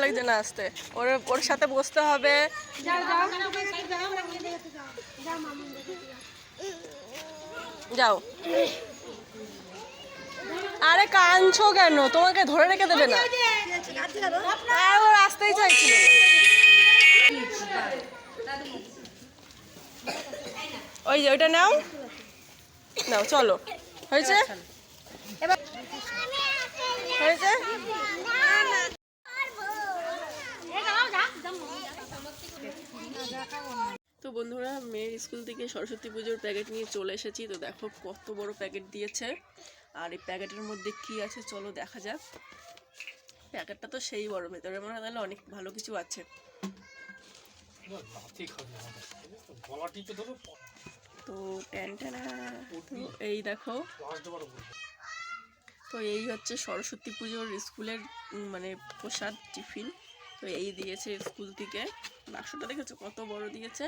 লাগছে না আসতে। ওর ওর সাথে বসতে হবে। যাও। আরে কাঁদছো কেন? তোমাকে ধরে রেখে দেবে না। হ্যাঁ, ও আসতেই চাইছিল। ওই যে ওইটা নাও। নাও চলো। হয়েছে? তো বন্ধুরা, মেয়ের স্কুল থেকে সরস্বতী পুজোর প্যাকেট নিয়ে চলে এসেছি। তো দেখো কত বড় প্যাকেট দিয়েছে। আর এই প্যাকেটের মধ্যে কি আছে চলো দেখা যাক। প্যাকেটটা তো সেই বড়, ভেতরে মনে হয় অনেক ভালো কিছু আছে। তো ট্যান এই দেখো। তো এই হচ্ছে সরস্বতী পুজোর স্কুলের মানে প্রসাদ টিফিন। তো এই দিয়েছে স্কুল থেকে। বাক্সটা দেখেছ কত বড় দিয়েছে?